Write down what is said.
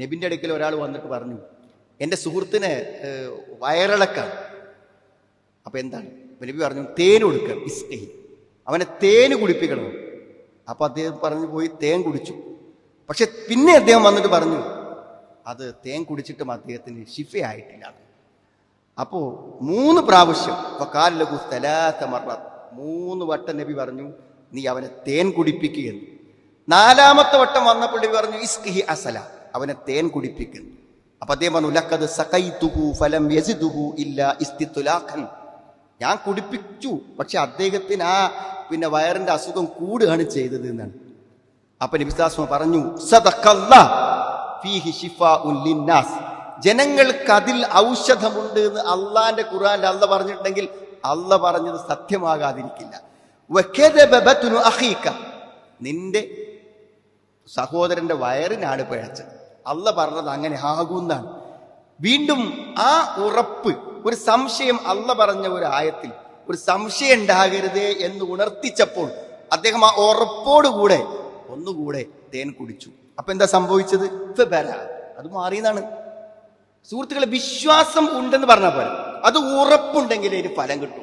നബിന്റെ അടുക്കൽ ഒരാൾ വന്നിട്ട് പറഞ്ഞു എന്റെ സുഹൃത്തിന് വയറിളക്കാണ് അപ്പോൾ എന്താണ്? നബി പറഞ്ഞു തേൻ കൊടുക്കുക ഇസ്കഹി അവനെ തേൻ കുടിപ്പിക്കണം. അപ്പോൾ അദ്ദേഹം പറഞ്ഞു പോയി തേൻ കുടിച്ചു. പക്ഷെ പിന്നെ അദ്ദേഹം വന്നിട്ട് പറഞ്ഞു അത് തേൻ കുടിച്ചിട്ടും അദ്ദേഹത്തിന് ശിഫയായിട്ടില്ല. അപ്പോൾ മൂന്ന് പ്രാവശ്യം വക്കാലിലഹു സ്ഥലാത്ത മറ മൂന്ന് വട്ടം നബി പറഞ്ഞു നീ അവനെ തേൻ കുടിപ്പിക്കുകയെന്ന് നാലാമത്തെ വട്ടം വന്നപ്പോൾ നബി പറഞ്ഞു ഇസ്കി അസല. അവനെ തേൻ കുടിപ്പിക്കുന്നു അപ്പൊ അദ്ദേഹം പറഞ്ഞു ലക്കത് സഖൈതുഹു ഫലം യസിദുഹു ഇല്ല ഇസ്തിത്തുലാഖൻ. ഞാൻ കുടിപ്പിച്ചു പക്ഷെ അദ്ദേഹത്തിന് ആ പിന്നെ വയറിന്റെ അസുഖം കൂടുകയാണ് ചെയ്തത് എന്നാണ്. അപ്പൊ നബിസ്ലാസ്മ പറഞ്ഞു ജനങ്ങൾക്ക് അതിൽ ഔഷധമുണ്ട് എന്ന് അള്ളാന്റെ ഖുർആനിൽ അല്ല പറഞ്ഞിട്ടുണ്ടെങ്കിൽ അല്ല പറഞ്ഞത് സത്യമാകാതിരിക്കില്ല. നിന്റെ സഹോദരന്റെ വയറിനാണ് പിഴച്ചത്. അല്ല പറഞ്ഞത് അങ്ങനെ ആകുന്നാണ്. വീണ്ടും ആ ഉറപ്പ് ഒരു സംശയം അല്ല പറഞ്ഞ ഒരു ആയത്തിൽ ഒരു സംശയം ഉണ്ടാകരുതേ എന്ന് ഉണർത്തിച്ചപ്പോൾ അദ്ദേഹം ആ ഉറപ്പോടുകൂടെ ഒന്നുകൂടെ തേൻ കുടിച്ചു. അപ്പൊ എന്താ സംഭവിച്ചത്. അത് മാറിയതാണ് സുഹൃത്തുക്കളെ വിശ്വാസം ഉണ്ടെന്ന് പറഞ്ഞ പോലെ അത് ഉറപ്പുണ്ടെങ്കിലേ ഒരു ഫലം കിട്ടും.